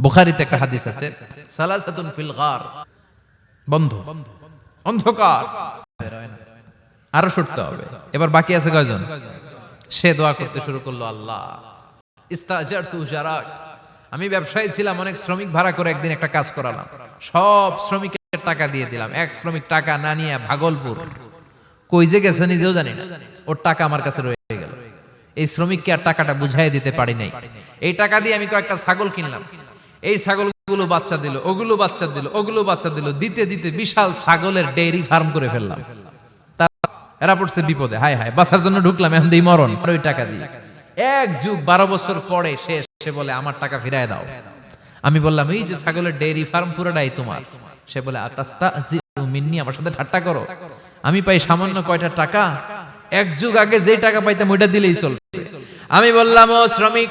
বুখারিতে একটা হাদিস আছে, সালাসাতুন ফিল গার। বন্ধ। অন্ধকার। আরও সরতে হবে। এবার বাকি আছে কয়জন? সে দোয়া করতে শুরু করল আল্লাহ। ইস্তাজারতু জারাক। আমি ব্যবসায়ী ছিলাম, অনেক শ্রমিক ভাড়া করে একদিন একটা কাজ করালাম। সব শ্রমিকের টাকা দিয়ে দিলাম। এক শ্রমিক টাকা না নিয়ে ভাগলপুর। কই যে গেছে নিজেও জানি না। ওর টাকা আমার কাছে রয়ে গেল। এই শ্রমিককে আর টাকাটা বুঝাই দিতে পারি নাই। এই টাকা দিয়ে আমি কয়েকটা ছাগল কিনলাম। এই ছাগলগুলো বাচ্চা দিল, ওগুলো বাচ্চা দিল, ওগুলো বাচ্চা দিল, দিতে দিতে বিশাল ছাগলের ডেইরি ফার্ম করে ফেললাম। এরা পড়ছে বিপদে। হায় হায়, বাঁচার জন্য ঢুকলাম, এখন দিই মরণ। ওই টাকা দিয়ে এক যুগ, বারো বছর পরে শেষ সে বলে, আমার টাকা ফিরায় দাও। আমি বললাম, এই যে ছাগলের ডেইরি ফার্ম পুরোটাই তোমার। সে বলে, আতাস্তা মিন্নি, আমার সাথে ঠাট্টা করো। আমি পাই সামান্য কয়টা টাকা। এক যুগ আগে যে টাকা পাইতাম, ওইটা দিলেই চলবে। আমি বললাম, ও শ্রমিক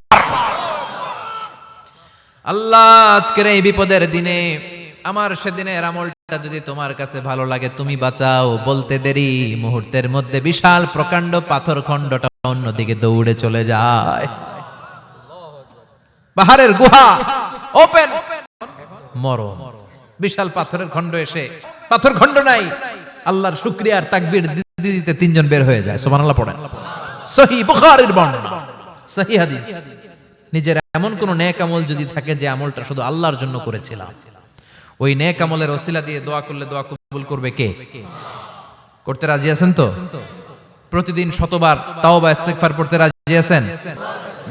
আল্লাহ, আজকের এই বিপদের দিনে আমার সেদিনের আমলটা যদি তোমার কাছে ভালো লাগে, তুমি বাঁচাও। বলতে দেরি, মুহূর্তের মধ্যে বিশাল প্রকাণ্ড পাথর খণ্ডটা অন্যদিকে দৌড়ে চলে যায়। পাহাড়ের গুহা, ওপেন। মরণ। বিশাল পাথরের খণ্ড এসে, পাথর খণ্ড নাই। আল্লাহর শুক্রিয়ার তাকবীর দিতে দিতে তিনজন বের হয়ে যায়। সুবহানাল্লাহ পড়েন। সহি বুখারীর বর্ণনা সহি হাদিস। নিজের এমন কোন নেক আমল যদি থাকে যে আমলটা শুধু আল্লাহর জন্য করেছিলাম। ওই নেক আমলের ওসিলা দিয়ে দোয়া করলে দোয়া কবুল করবে কে? করতে রাজি আছেন তো? প্রতিদিন শতবার তাও বা ইস্তেগফার পড়তে রাজি আছেন?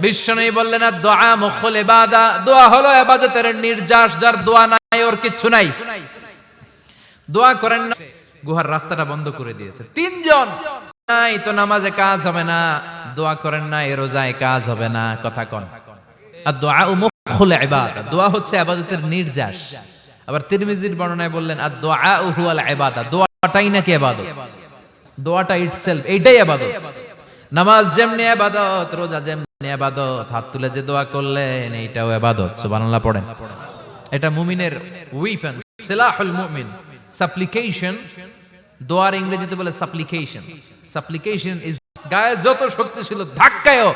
বিশ্বনবী বললেন, আর দোয়া মুখল ইবাদা, দোয়া হলো ইবাদতের নির্যাস, যার দোয়া নাই ওর কিচ্ছু নাই। দোয়া করেন না, গুহার রাস্তাটা বন্ধ করে দিয়েছে। তিনজন, নাই তো নামাজে কাজ হবে না। দোয়া করেন না এ রোজায় কাজ হবে না। কথা কন। আর দোয়া ও দোয়া হচ্ছে নির্যাস। আবার তিরমিজির বর্ণনায় বললেন, আর দোয়া ও হুয়াল দোয়াটাই নাকি দোয়াটা এইটাই নামাজ যেমনি রোজা যেমনি হাত তুলে যে দোয়া করলেন, এইটাও ইবাদত। পড়েন। এটা মুমিনের উইপেন সিলাহুল মুমিন। সাপ্লিকেশন দোয়ার ইংরেজিতে বলে সাপ্লিকেশন সাপ্লিকেশন ইজ গায়ে যত শক্তি ছিল ধাক্কায়ও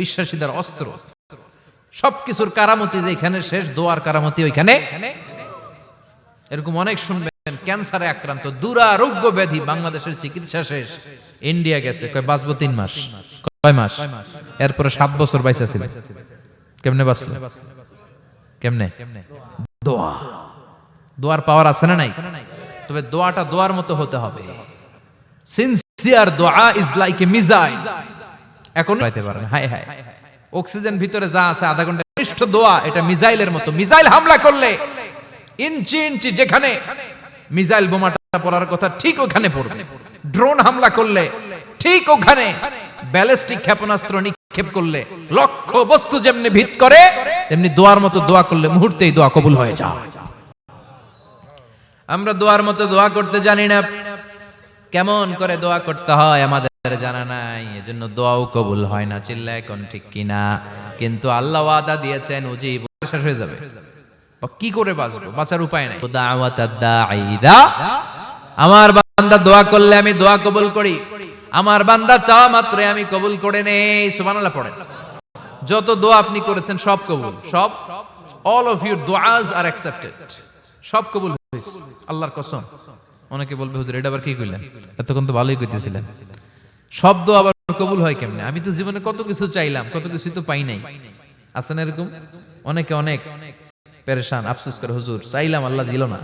বিশ্বাসীদের অস্ত্র। সবকিছুর কারামতি যে এখানে শেষ, দোয়ার কারামতি ওইখানে। এরকম অনেক শুনবেন, ক্যান্সারে আক্রান্ত, দুরারোগ্য ব্যাধি, বাংলাদেশের চিকিৎসা শেষ। ইন্ডিয়া গেছে, কয়, বাঁচবো তিন মাস, কয় মাস? এরপরে সাত বছর বাইসা ছিল কেমনে বাঁচলো? কেমনে? দোয়া। দোয়ার পাওয়ার আছে না নাই? তবে দোয়াটা দোয়ার মতো হতে হবে। সিনসিয়ার দোয়া ইজ লাইক এ মিজাইল এখন পাইতে পারেন হাই হাই অক্সিজেন ভিতরে যা আছে আধা ঘণ্টা নিষ্ঠ দোয়া এটা মিজাইলের মতো। মিজাইল হামলা করলে ইঞ্চি ইঞ্চি যেখানে মিজাইল বোমাটা পড়ার কথা ঠিক ওখানে পড়বে। ড্রোন হামলা করলে ঠিক ওখানে ব্যালিস্টিক ক্ষেপণাস্ত্র নিক্ষেপ করলে লক্ষ বস্তু যেমনি ভিত করে তেমনি দোয়ার মতো দোয়া করলে মুহূর্তেই দোয়া কবুল হয়ে যায়। আমরা দোয়ার মতো দোয়া করতে জানি না। কেমন করে দোয়া করতে হয় আমাদের জানা নাই, এজন্য দোয়াও কবুল হয় না, চিল্লা এখন ঠিক কিনা। কিন্তু আল্লাহ ওয়াদা দিয়েছেন, উজিব শেষ হয়ে যাবে। কি করে বাঁচবো? বাঁচার উপায় নাই। আমার বান্দা দোয়া করলে আমি দোয়া কবুল করি। আমার বান্দা চাওয়া মাত্র আমি কবুল করে নেই, সুবহানাল্লাহ পড়েন। যত দোয়া আপনি করেছেন, সব কবুল। সব? All of your duas are accepted সব কবুল হয়েছে। আল্লাহর কসম। অনেকে বলবে, হুজুর, এটা আবার কি কইলেন? এতক্ষণ তো ভালোই কইতেছিলেন। সব দোয়া আবার কবুল হয় কেমনে? আমি তো জীবনে কত কিছু চাইলাম, কত কিছু তো পাই নাই। আছে না এরকম? অনেকে অনেক পেরেশান, আফসোস করে, হুজুর, চাইলাম, আল্লাহ দিল না।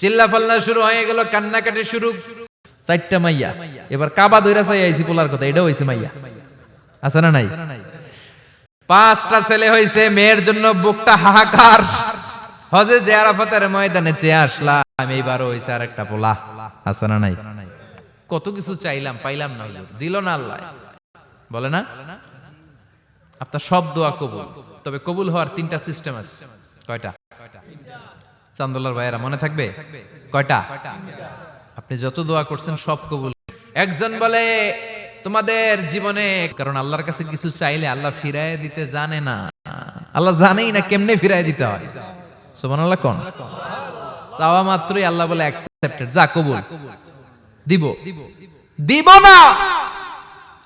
চিল্লা ফাল্লা শুরু হয়ে গেল, কান্নাকাটি শুরু। চারটা মাইয়া। এবার কাবা দইরা চাই আইছি, পোলার কথা, এটাও হইছে মাইয়া। আছে না নাই? পাঁচটা ছেলে হইছে, মেয়ের জন্য বুকটা হাহাকার। হজে যে আরাফাতের ময়দানে চেয়ে আসলাম এইবারও হইছে আর একটা পোলা। আছে না নাই? কত কিছু চাইলাম, পাইলাম না দিল না আল্লাহ। বলে না? আপনার সব দোয়া কবুল। তবে কবুল হওয়ার তিনটা সিস্টেম আছে। কয়টা? চান্দোলার ভাইয়েরা, মনে থাকবে? কয়টা? আপনি যত দোয়া করছেন সব কবুল। একজন বলে, তোমাদের জীবনে কারণ আল্লাহর কাছে কিছু চাইলে আল্লাহ ফিরায় দিতে জানে না। আল্লাহ জানেই না কেমনে ফিরায় দিতে হয়। সুবহানাল্লাহ কোন? চাওয়া মাত্রই আল্লাহ বলে অ্যাকসেপ্টেড যা কবুল। দিব। দিব। না!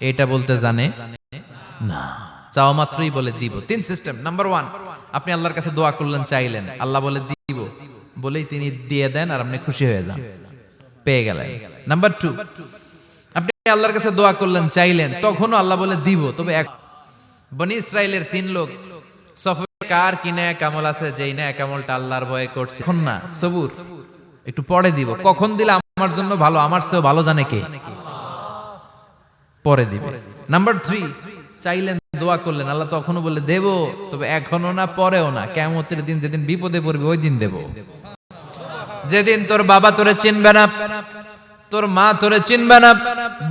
এটা বলতে জানে? না। চাওয়া মাত্রই বলে দিব। তিন সিস্টেম নাম্বার ওয়ান আপনি আল্লাহর কাছে দোয়া করলেন চাইলেন। আল্লাহ বলে দিব। বলেই তিনি দিয়ে দেন আর আপনি খুশি হয়ে যান। পেয়ে গেলেন। নাম্বার টু আপনি আল্লাহর কাছে দোয়া করলেন চাইলেন। তখনও আল্লাহ বলে দিব। তবে এক বনি ইসরায়েলের তিন লোক সফর কার কি ন্যায় কামল আছে যেই ন্যায় কামলটা আল্লাহর ভয়ে করছে? এখন না সবুর। একটু পরে দিব। কখন দিলে আমার জন্য ভালো? আমার চেয়েও ভালো জানে কে? পরে দিবে। নাম্বার থ্রি চাইলেন দোয়া করলেন। আল্লাহ তখনও বলে দেব। তবে এখনও না পরেও না। কেমতের দিন যেদিন বিপদে পড়বে ওই দিন দেব। যেদিন তোর বাবা তোরে চিনবে না তোর মা তোরে চিনবে না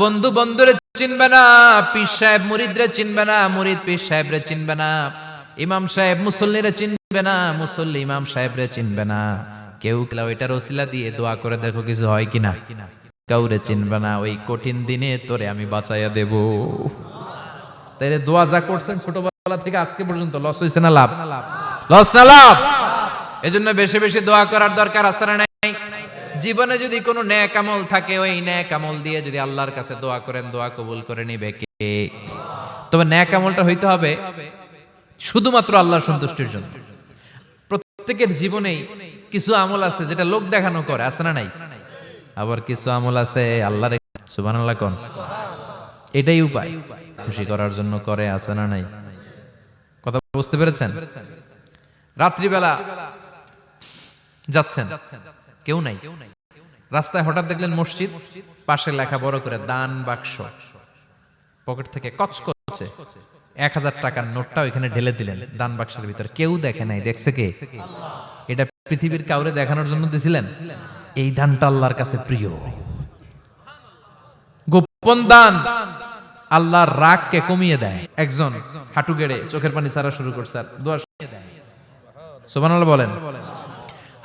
বন্ধু বন্ধুরে চিনবে না পীর সাহেব মুরিদরে চিনবে না মুরিদ পীর সাহেবরে চিনবে না। ইমাম সাহেব মুসল্লিরে চিনবে না, মুসল্লি ইমাম সাহেবরে চিনবে না। কেউ কেউ এটার ওসিলা দিয়ে দোয়া করে দেখো কিছু হয় কিনা। কাউরে চিনবে না, ওই কঠিন দিনে তোরে আমি বাঁচাইয়া দেব। তাইলে দোয়া যা করছেন ছোটবেলা থেকে আজকে পর্যন্ত, লস হয়েছে না লাভ? লস না লাভ? এজন্য বেশি বেশি দোয়া করার দরকার আছে না নাই? জীবনে যদি কোনো ন্যাক আমল থাকে, ওই ন্যাক আমল দিয়ে যদি আল্লাহর কাছে দোয়া করেন, দোয়া কবুল করে নিবে কে? তবে ন্যাক আমলটা হইতে হবে। শুধুমাত্র আল্লাহর সন্তুষ্টির জন্য। প্রত্যেকের জীবনেই কিছু আমল আছে যেটা লোক দেখানো করে, আছে না নাই? আবার কিছু আমল আছে আল্লাহর সুবহানাল্লাহ কোন? এটাই উপায়। খুশি করার জন্য করে, আছে না নাই? কথা বুঝতে পেরেছেন? রাত্রিবেলা যাচ্ছেন। কেউ নাই। রাস্তায় হঠাৎ দেখলেন মসজিদ, পাশে লেখা বড় করে দান বাক্স। পকেট থেকে কচকচে এক হাজার টাকার নোটটা ওইখানে ঢেলে দিলেন, দান বাক্সের ভিতরে। কেউ দেখে নাই, দেখছে কে? এটা পৃথিবীর কাউরে দেখানোর জন্য দিছিলেন? এই দানটা আল্লাহর কাছে প্রিয়। গোপন দান আল্লাহর রাগকে কমিয়ে দেয়। একজন হাঁটু গেড়ে চোখের পানি ছাড়া শুরু করছে আর দোয়া সুবান বলেন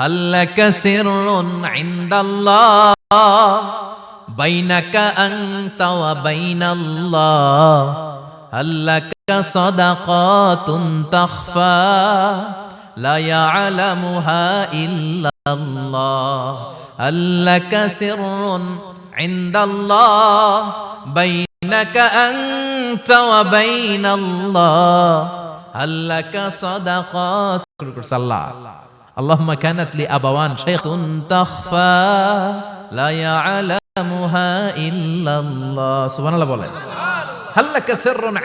আল্লাহ সিরুন ইনদাল্লাহ, বাইনাকা আনতা ওয়া বাইনাল্লাহ। الله هل لك صدقات تخفى لا يعلمها إلا الله هل لك سر عند الله بينك أنت وبين الله هل لك صدقات الله اللهم كانت لي أبوان شيخ تخفى لا يعلمها إلا الله سبحان الله বলেন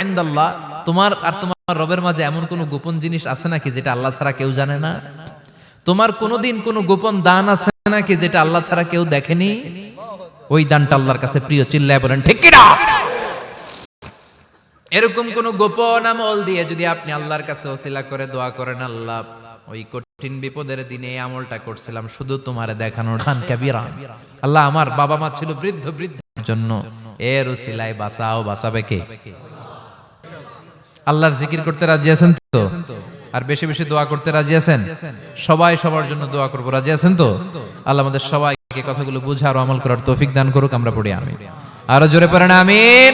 ইনদাল্লাহ। তোমার আর তোমার রবের মাঝে এমন কোনো গোপন জিনিস আছে নাকি যেটা আল্লাহ ছাড়া কেউ জানে না? তোমার গোপন দান আছে নাকি যেটা আল্লাহ ছাড়া কেউ দেখেনি? ওই দানটা আল্লাহর কাছে প্রিয়, চিল্লায় বলেন, ঠিক এরকম কোন গোপন আমল দিয়ে যদি আপনি আল্লাহর কাছে ওসিলা করে দোয়া করেন, আল্লাহ, ওই কঠিন বিপদের দিনে এই আমলটা করছিলাম, শুধু তোমারে দেখানোর খান কাবিরা। আল্লাহ, আমার বাবা মা ছিল বৃদ্ধ, বৃদ্ধের জন্য। এর ওসিলায় বাঁচাও বাঁচাবে কে? আল্লাহর জিকির করতে রাজি আছেন তো? আর বেশি বেশি দোয়া করতে রাজি আছেন? সবাই সবার জন্য দোয়া করব, রাজি আছেন তো? আল্লাহ আমাদের সবাইকে কথাগুলো বুঝার আমল করার তৌফিক দান করুক, আমরা পড়ি আমি আরও জোরে পড়েন, আমিন।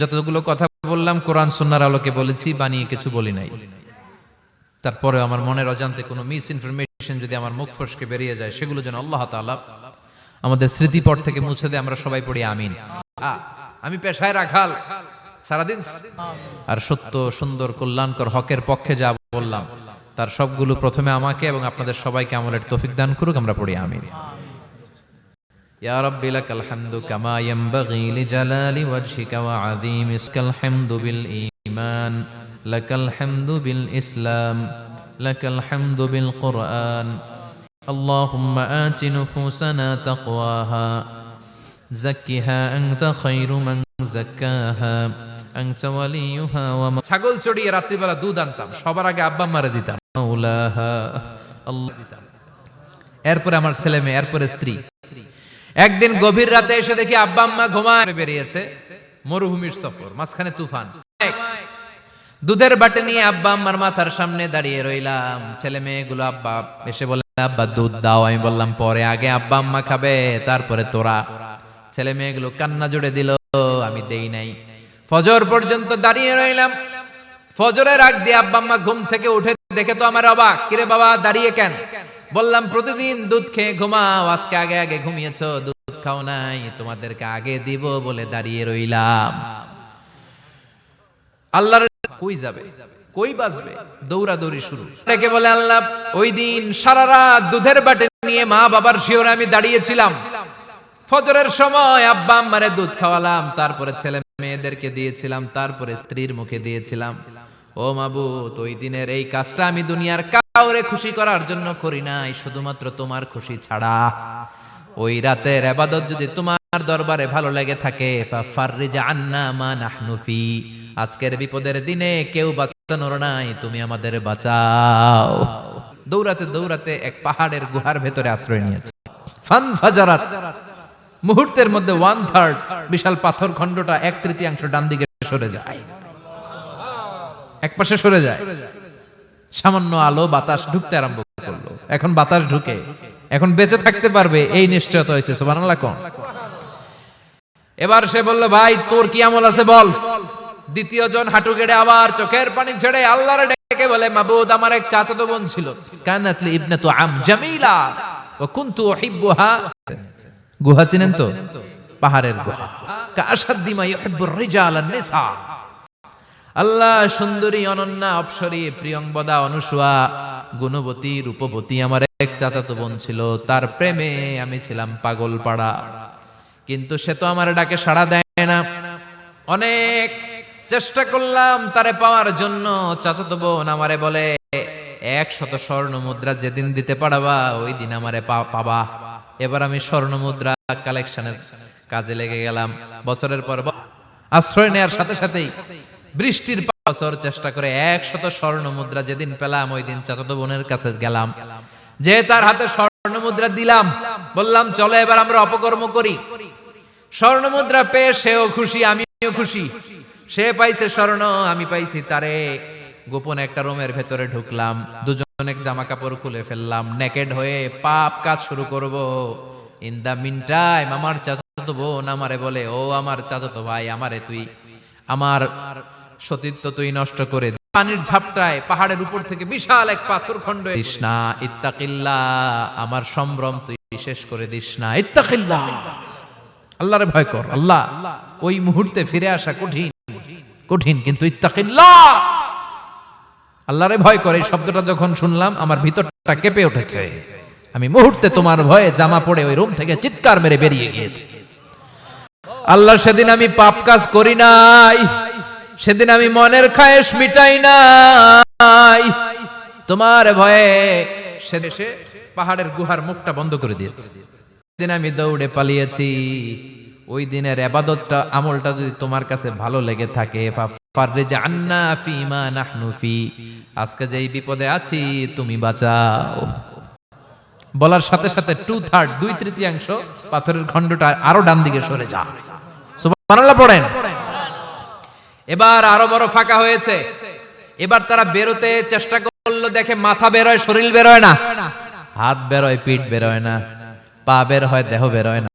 যতগুলো কথা বললাম, কোরআন, সুন্নার আলোকে বলেছি, বানিয়ে কিছু বলি নাই। তারপরে আমার মনের অজান্তে কোনো মিস ইনফরমেশন যদি আমার মুখ ফসকে বেরিয়ে যায়, সেগুলো যেন আল্লাহ তাআলা আমাদের স্মৃতিপট থেকে মুছে দেয় আমরা সবাই পড়ি আমিন আ, আমি পেশায় রাখাল সারাদিন আর সত্য সুন্দর কল্যাণকর হকের পক্ষে যা বললাম তার সবগুলো প্রথমে আমাকে এবং আপনাদের সবাইকে আমলের তৌফিক দান করুক আমরা পড়ি আমিন يا رب لك الحمد كما ينبغي لجلال وجهك وعظيم اسمك الحمد بالإيمان لك الحمد بالإسلام لك الحمد بالقرآن اللهم آت نفوسنا تقواها زكها أنت خير من زكاها أنت وليها وما ছাগল চড়িয়ে রাত্রিবেলা দুধ আনতাম সবার আগে আব্বা মারে দিতাম মাওলাহা আল্লাহ দিতাম এরপরে আমার ছেলে মেয়ে এরপরে স্ত্রী একদিন গভীর রাতে এসে দেখি আব্বা আম্মা ঘুমায় বেরিয়েছে মরুভূমির সফর মাঝখানে তুফান দুধের বাটে নিয়ে আব্বা আম্মার মাথার সামনে দাঁড়িয়ে রইলাম ছেলে মেয়েগুলো আব্বা এসে বলে আব্বা দুধ দাও, আমি বললাম, পরে আগে আব্বা আম্মা খাবে, তারপরে তোরা। ছেলে মেয়েগুলো কান্না জুড়ে দিল, আমি দেই নাই। ফজর পর্যন্ত দাঁড়িয়ে রইলাম। ফজরের আগ দিয়ে আব্বা আম্মা ঘুম থেকে উঠে দেখে তো আমার অবাক, কিরে বাবা, দাঁড়িয়ে কেন? বললাম, প্রতিদিন দুধ খেয়ে ঘুমাও, আজকে আগে আগে ঘুমিয়েছো, দুধ খাও নাই, তোমাদেরকে আগে দিব বলে দাঁড়িয়ে রইলাম। আল্লাহর কই যাবে? কই বাজবে? দৌড়াদৌড়ি শুরু। ডেকে বলে, আল্লাহ, ওই দিন সারা রাত দুধের বাটে নিয়ে মা বাবার শিওরে আমি দাঁড়িয়েছিলাম। ফজরের সময় আব্বা আম্মারে দুধ খাওয়ালাম, তারপরে ছেলে মেয়েদেরকে দিয়েছিলাম, তারপরে স্ত্রীর মুখে দিয়েছিলাম। ও মাবুত ওই দিনের এই কাজটা আমি দুনিয়ার কাউরে খুশি করার জন্য করি নাই, শুধুমাত্র তোমার খুশি ছাড়া। ওই রাতের আবাদত যদি তোমার দরবারে ভালো লেগে থাকে আন্না মা নাহনু ফি। আজকের বিপদের দিনে কেউ বাঁচানোর নাই, তুমি আমাদের বাঁচাও। দৌড়াতে দৌড়াতে এক পাহাড়ের গুহার ভেতরে আশ্রয় নিয়েছে। ফান ফাজারাত, মুহূর্তের মধ্যে ওয়ান থার্ড বিশাল পাথর খণ্ডটা এক তৃতীয়াংশ ডান দিকে সরে যায়। এক পাশে সরে যায়। সামান্য আলো বাতাস ঢুকতে আরম্ভ করল। এখন বাতাস ঢুকে। এখন বেঁচে থাকতে পারবে, এই নিশ্চয়তা হয়েছে, সুবহানাল্লাহ কোন। এবার সে বলল, ভাই, তোর কি আমল আছে বল? দ্বিতীয় জন হাঁটু গেড়ে আবার চোখের পানি ছেড়ে আল্লাহর ডেকে বলে, মাবুদ, আমার এক চাচাতো বোন ছিল। কানাতলি ইবনাতু আম জামিলা উহিব্বুহা। গুহা চিনেন তো? পাহাড়ের গুহা। রিজাল নিসা আল্লাহ সুন্দরী, অনন্যা, অপসরী, প্রিয়ংবদা, অনুসুয়া, গুণবতী, রূপবতী আমার এক চাচাতো বোন ছিল। তার প্রেমে আমি ছিলাম পাগল পাড়া কিন্তু সে তো আমার ডাকে সাড়া দেয় না। অনেক চেষ্টা করলাম তারে পাওয়ার জন্য। চাচাতো বোন আমারে বলে এক শত স্বর্ণ মুদ্রা যেদিন দিতে পারবা, ওই দিন আমারে পাবা। এবার আমি স্বর্ণ মুদ্রা কালেকশনের কাজে লেগে গেলাম। বছরের পর আশ্রয় নেয়ার সাথে সাথেই বৃষ্টির বছর চেষ্টা করে এক শত স্বর্ণ মুদ্রা যেদিন পেলাম, ওই দিন চাচাতো বোনের কাছে গেলাম। যে তার হাতে স্বর্ণ মুদ্রা দিলাম, বললাম, চলো এবার আমরা অপকর্ম করি। স্বর্ণ মুদ্রা পেয়ে সেও খুশি, আমিও খুশি। সে পাইছে স্বর্ণ, আমি পাইছি তারে। গোপন একটা রুমের ভেতরে ঢুকলাম, দুজনে জামা কাপড় খুলে ফেললাম নেকেড হয়ে পাপ কাজ শুরু করব। ইন দা মিন টাইম আমার চাচাতো বোন আমারে বলে, ও আমার চাচাতো ভাই, আমারে তুই, আমার সতীত্ব তুই নষ্ট করে। পানির ঝাপটায় পাহাড়ের উপর থেকে বিশাল এক পাথর খণ্ড না ইত্তাকিল্লা, আমার সম্ভ্রম তুই শেষ করে দিস না। ইত্তাকিল্লা, আল্লাহরে ভয় কর, আল্লাহ, ওই মুহূর্তে ফিরে আসা কঠিন। কঠিন, কিন্তু ইত্তাকিল্লাহ। আল্লাহরে ভয় করে শব্দটা যখন শুনলাম, আমার ভিতরটা কেঁপে উঠেছে। আমি মুহূর্তে তোমার ভয়ে জামা পড়ে ওই রুম থেকে চিৎকার মেরে বেরিয়ে গিয়েছি। আল্লাহ, সেদিন আমি পাপ কাজ করি নাই। সেদিন আমি মনের খায়েশ মিটাই নাই। তোমার ভয়ে সে দেশে পাহাড়ের গুহার মুখটা বন্ধ করে দিয়েছে। সেদিন আমি দৌড়ে পালিয়েছি। ওই দিনের আবাদতটা, আমলটা যদি তোমার কাছে ভালো লেগে থাকে আজকে যেই বিপদে আছি, তুমি বাঁচাও। বলার সাথে সাথে টু থার্ড দুই তৃতীয়াংশ পাথরের খণ্ডটা আরও ডান দিকে সরে যা। পড়েন। এবার আরও বড় ফাঁকা হয়েছে। এবার তারা বেরোতে চেষ্টা করল, দেখে মাথা বেরোয়, শরীর বেরোয় না। হাত বেরোয়, পিঠ বেরোয় না। পা বের হয়, দেহ বেরোয় না।